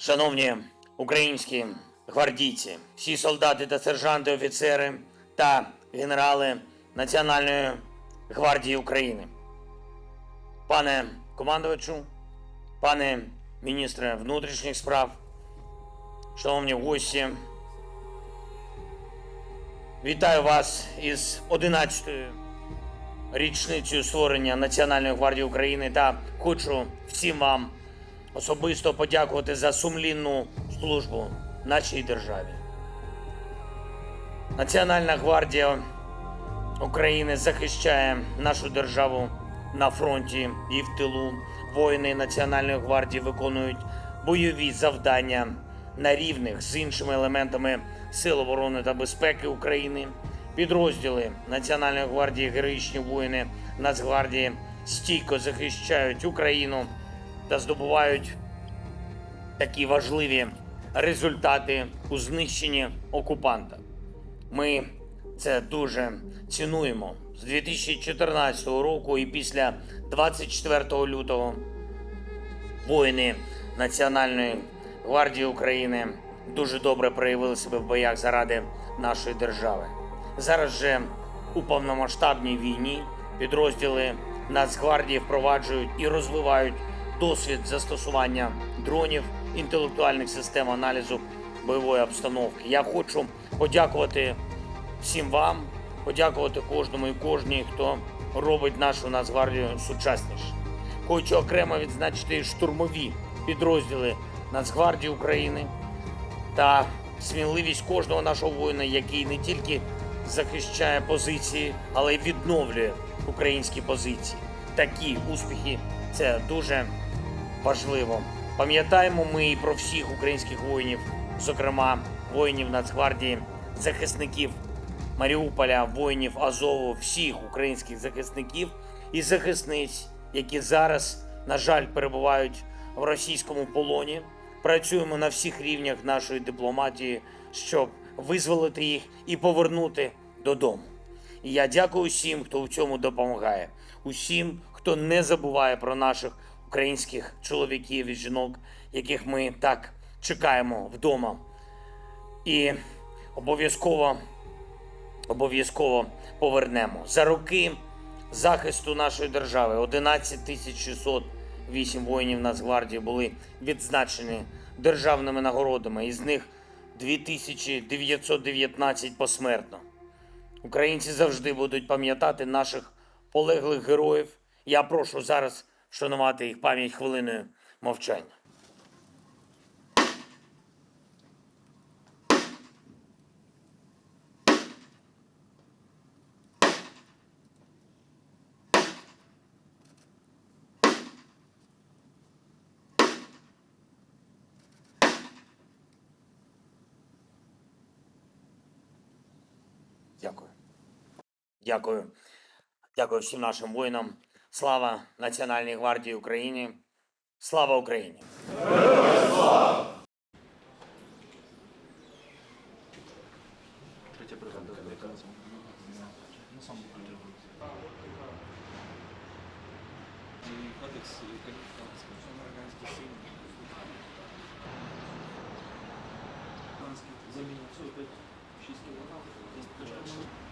Шановні українські гвардійці, всі солдати та сержанти, офіцери та генерали Національної гвардії України. Пане командувачу, пане міністре внутрішніх справ, шановні гості, вітаю вас із 11-ю річницею створення Національної гвардії України та хочу всім вам особисто подякувати за сумлінну службу нашій державі. Національна гвардія України захищає нашу державу на фронті і в тилу. Воїни Національної гвардії виконують бойові завдання на рівних з іншими елементами Сил оборони та безпеки України. Підрозділи Національної гвардії, героїчні воїни Нацгвардії стійко захищають Україну та здобувають такі важливі результати у знищенні окупанта. Ми це дуже цінуємо з 2014 року і після 24 лютого воїни Національної гвардії України дуже добре проявили себе в боях заради нашої держави. Зараз же у повномасштабній війні підрозділи Нацгвардії впроваджують і розвивають досвід застосування дронів, інтелектуальних систем аналізу бойової обстановки. Я хочу подякувати всім вам, подякувати кожному і кожній, хто робить нашу Нацгвардію сучасніше. Хочу окремо відзначити штурмові підрозділи Нацгвардії України та сміливість кожного нашого воїна, який не тільки захищає позиції, але й відновлює українські позиції. Такі успіхи це дуже важливо. Пам'ятаємо ми і про всіх українських воїнів, зокрема воїнів Нацгвардії, захисників Маріуполя, воїнів Азову, всіх українських захисників і захисниць, які зараз, на жаль, перебувають в російському полоні. Працюємо на всіх рівнях нашої дипломатії, щоб визволити їх і повернути додому. І я дякую усім, хто в цьому допомагає, усім, хто не забуває про наших українських чоловіків і жінок, яких ми так чекаємо вдома. І обов'язково обов'язково повернемо. За роки захисту нашої держави 11 тисяч 608 воїнів Нацгвардії були відзначені державними нагородами, із них 2919 посмертно. Українці завжди будуть пам'ятати наших полеглих героїв. Я прошу зараз вшанувати їх пам'ять хвилиною мовчання. Дякую. Дякую. Дякую всім нашим воїнам. Слава Національній гвардії України. Слава Україні! Замінив 45 6 кг.